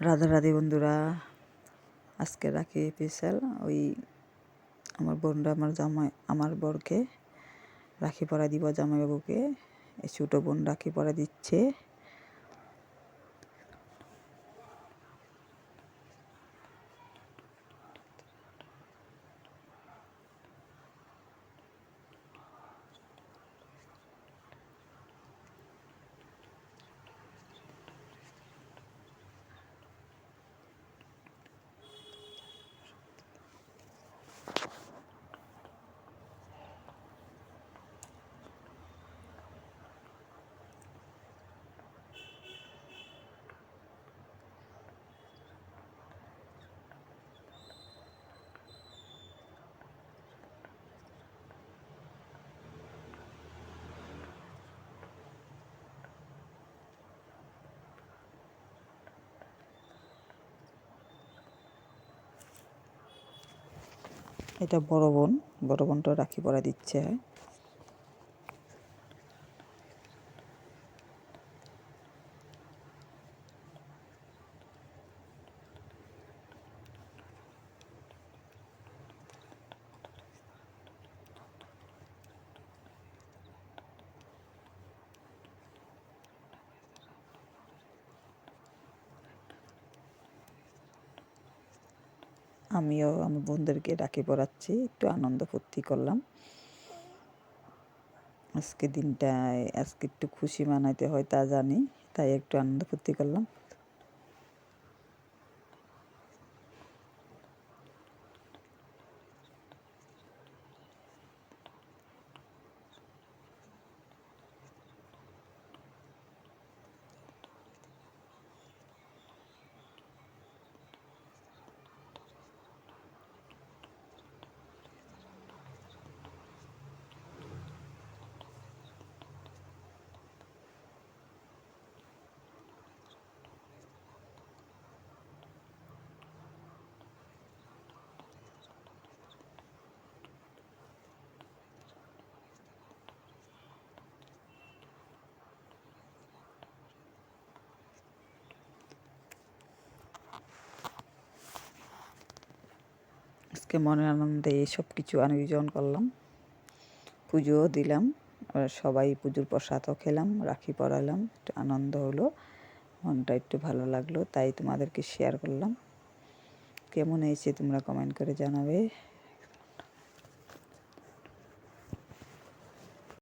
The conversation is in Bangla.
রাধা, রাধে বন্ধুরা। আজকে রাখি স্পেশাল ওই আমার বোনরা, আমার জামাই, আমার বরকে রাখি পরা দিব জামাইবাবুকে। এই ছোটো বোন রাখি পরা দিচ্ছে। এটা বড় বোন বড় বোনটা রাখি পরা দিচ্ছে। আমিও আমার বন্ধুদেরকে ডাকে পড়াচ্ছি, একটু আনন্দ ফুর্তি করলাম। আজকে দিনটায়, আজকে একটু খুশি মানাইতে হয় তা জানি, তাই একটু আনন্দ ফুর্তি করলাম। আজকে মনের আনন্দে সব কিছু আয়োজন করলাম। পুজোও দিলাম সবাই পুজোর প্রসাদও খেলাম, রাখি পরালাম, একটু আনন্দ হলো, মনটা একটু ভালো লাগল, তাই তোমাদেরকে শেয়ার করলাম। কেমন হয়েছে তোমরা কমেন্ট করে জানাবে।